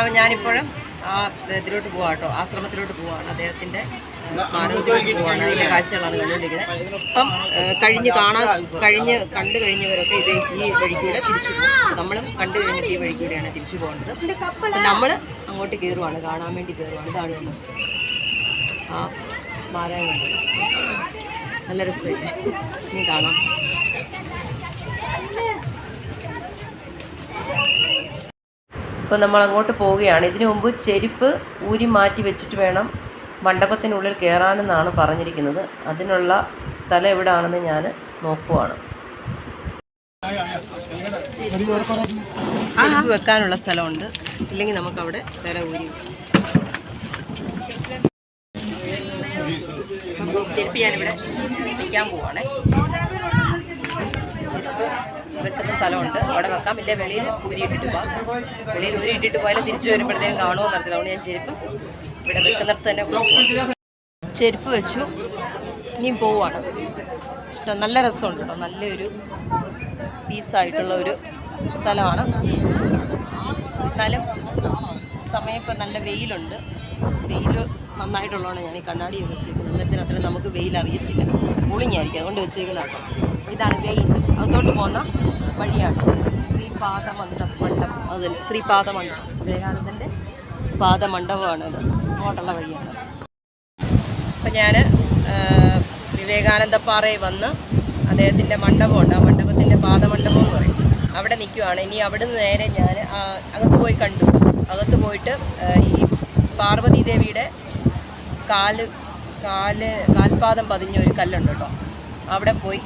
അവൻ ഞാനിപ്പോഴും ആ ഇതിലോട്ട് പോവാ കേട്ടോ. ആശ്രമത്തിലോട്ട് പോവാണ് അദ്ദേഹത്തിന്റെ സ്മാരകത്തിലോട്ട് പോവാണ്. അതിന്റെ കാഴ്ചകളാണ് കണ്ടുകൊണ്ടിരിക്കുന്നത്. അപ്പം കഴിഞ്ഞ് കാണാൻ കഴിഞ്ഞ് കണ്ടു കഴിഞ്ഞവരൊക്കെ ഇത് ഈ വഴിക്കൂടെ തിരിച്ചു പോകും. അപ്പോൾ നമ്മളും കണ്ടു കഴിഞ്ഞിട്ട് ഈ വഴിക്കൂടെയാണ് തിരിച്ചു പോകേണ്ടത് അപ്പം നമ്മൾ അങ്ങോട്ട് കയറുവാണ്. കാണാൻ വേണ്ടി കയറുവാണ്. ഇതാണ് നമ്മൾ ആ സ്മാരകം. കണ്ടത് നല്ല രസമില്ല ഇനി കാണാം. ഇപ്പോൾ നമ്മൾ അങ്ങോട്ട് പോവുകയാണ്. ഇതിനു മുമ്പ് ചെരുപ്പ് ഊരി മാറ്റി വെച്ചിട്ട് വേണം മണ്ഡപത്തിനുള്ളിൽ കയറാനെന്നാണ് പറഞ്ഞിരിക്കുന്നത്. അതിനുള്ള സ്ഥലം എവിടെയാണെന്ന് ഞാൻ നോക്കുവാണ്. ചെരുപ്പ് വെക്കാനുള്ള സ്ഥലമുണ്ട്. ഇല്ലെങ്കിൽ നമുക്ക് അവിടെ വേറെ ഊരി ചെരുപ്പ് ഞാനിവിടെ വെക്കാൻ പോവാണ്. ചെരുപ്പ് വെക്കുന്ന സ്ഥലമുണ്ട്. അവിടെ വെക്കാം. ഇല്ല വെളിയിൽ ഊരിയിട്ടിട്ട് പോകാം വെളിയിൽ ഊരിയിട്ടിട്ട് പോയാലും തിരിച്ചു വരുമ്പോഴത്തേക്കും കാണുമോ നടത്തി അതുകൊണ്ട് ഞാൻ ചെരുപ്പ് ഇവിടെ വെക്കുന്നിടത്ത് തന്നെ ചെരുപ്പ് വെച്ചു. ഇനിയും പോവാണ് ഇഷ്ടം നല്ല രസമുണ്ട് കേട്ടോ. നല്ലൊരു പീസായിട്ടുള്ള ഒരു സ്ഥലമാണ്. എന്നാലും സമയം ഇപ്പം നല്ല വെയിലുണ്ട്. വെയിൽ നന്നായിട്ടുള്ളതാണ് ഞാൻ ഈ കണ്ണാടി വെച്ചേക്കുന്നത്. അന്നേരത്തിന് അത്ര നമുക്ക് വെയിൽ അറിയത്തില്ല. കൂളിംഗ് ആയിരിക്കും അതുകൊണ്ട് വെച്ചേക്കുന്ന കേട്ടോ. ഇതാണ് വെയിൽ. അതോട്ട് പോകുന്ന വഴിയാണ്. ശ്രീപാദ മണ്ഡപം. മണ്ഡപം അത് തന്നെ. ശ്രീപാദ മണ്ഡപം വിവേകാനന്ദന്റെ പാദമണ്ഡപമാണത് അങ്ങോട്ടുള്ള വഴിയാണ്. അപ്പം ഞാൻ വിവേകാനന്ദപ്പാറയിൽ വന്ന് അദ്ദേഹത്തിന്റെ മണ്ഡപമുണ്ട്. ആ മണ്ഡപത്തിന്റെ പാദമണ്ഡപം എന്ന് പറയും. അവിടെ നിൽക്കുവാണ്. ഇനി അവിടെ നിന്ന് നേരെ ഞാൻ അകത്ത് പോയി കണ്ടു. അകത്ത് പോയിട്ട് ഈ പാർവതി ദേവിയുടെ കാൽ കാൽ കാൽപാദം പതിഞ്ഞ ഒരു കല്ലുണ്ട് കേട്ടോ. അവിടെ പോയി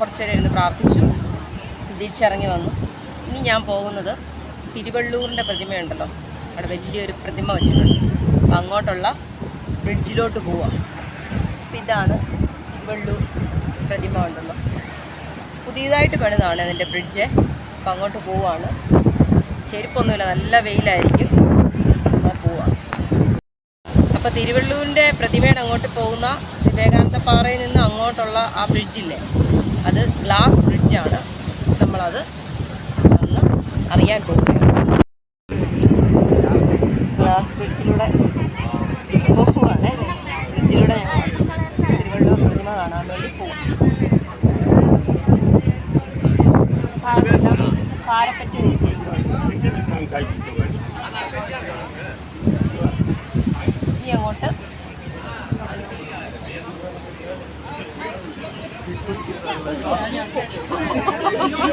കുറച്ചു നേരം ഇരുന്ന് പ്രാർത്ഥിച്ചു. തിരിച്ചിറങ്ങി വന്നു. ഇനി ഞാൻ പോകുന്നത് തിരുവള്ളൂരിന്റെ പ്രതിമയുണ്ടല്ലോ. അവിടെ വലിയൊരു പ്രതിമ വെച്ചിട്ടുണ്ട്. അപ്പം അങ്ങോട്ടുള്ള ബ്രിഡ്ജിലോട്ട് പോവാം. അപ്പം ഇതാണ് തിരുവള്ളൂർ പ്രതിമ ഉണ്ടല്ലോ. പുതിയതായിട്ട് പണിതാണ് അതിന്റെ ബ്രിഡ്ജ് അപ്പം അങ്ങോട്ട് പോവാണ്. ചെരുപ്പൊന്നുമില്ല. നല്ല വെയിലായിരിക്കും. അപ്പോൾ തിരുവള്ളൂരിന്റെ പ്രതിമയുടെ അങ്ങോട്ട് പോകുന്ന വിവേകാനന്ദ പാറയിൽ നിന്ന് അങ്ങോട്ടുള്ള ആ ബ്രിഡ്ജില്ലേ? അത് ഗ്ലാസ് ബ്രിഡ്ജാണ്. നമ്മളത് ഒന്ന് അറിയാൻ പോവുകയാണ് ഗ്ലാസ് ബ്രിഡ്ജിലൂടെ പോവുകയാണ്. ബ്രിഡ്ജിലൂടെ തിരുവള്ളൂർ പ്രതിമ കാണാൻ വേണ്ടി പോകും പാരപ്പറ്റി വെച്ചിരിക്കുന്നു ഇനി അങ്ങോട്ട് ഗ്ലാസ് ബ്രിഡ്ജ് ഗ്ലാസ് ബ്രിഡ്ജിൽ കൂടെ പോവാണേ താഴെ നമുക്ക്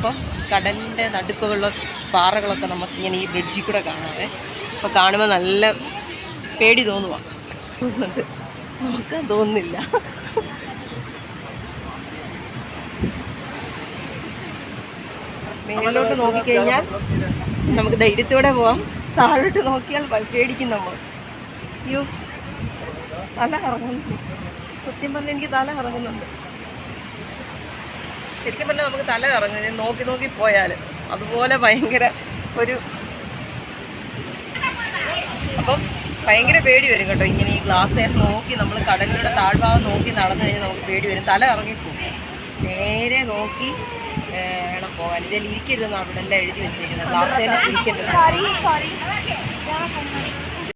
അപ്പോൾ കടലിന്റെ നടുക്കുള്ള പാറകളൊക്കെ നമുക്ക് ഇങ്ങനെ ഈ ബ്രിഡ്ജിൽ കൂടെ കാണാവേ. അപ്പോൾ കാണുമ്പോൾ നല്ല പേടി തോന്നുവാണ് തോന്നുന്നുണ്ട്. നോക്കാൻ തോന്നുന്നില്ല. മേളിലോട്ട് നോക്കിക്കഴിഞ്ഞാൽ നമുക്ക് ധൈര്യത്തോടെ പോവാം. താഴോട്ട് നോക്കിയാൽ പേടിക്കും നമ്മൾ. അയ്യോ തല കറങ്ങുന്നു. സത്യം പറഞ്ഞാൽ എനിക്ക് തല കറങ്ങുന്നുണ്ട്. ശരിക്കും പറഞ്ഞാൽ നമുക്ക് തല കറങ്ങും. നോക്കി നോക്കി പോയാൽ അതുപോലെ ഭയങ്കര ഒരു അപ്പം ഭയങ്കര പേടി വരും കേട്ടോ. ഇങ്ങനെ ഈ ഗ്ലാസ് നോക്കി നമ്മൾ കടലിലൂടെ താഴ്ഭാഗം നോക്കി നടന്നു കഴിഞ്ഞാൽ നമുക്ക് പേടി വരും. തല ഇറങ്ങിപ്പോകും നേരെ നോക്കി വേണം പോകാൻ. ഇതിൽ ഇരിക്കരുതെന്ന് അവിടെ എല്ലാം എഴുതി വെച്ചിരിക്കുന്നത് ഗ്ലാസ് ഇരിക്കരുത്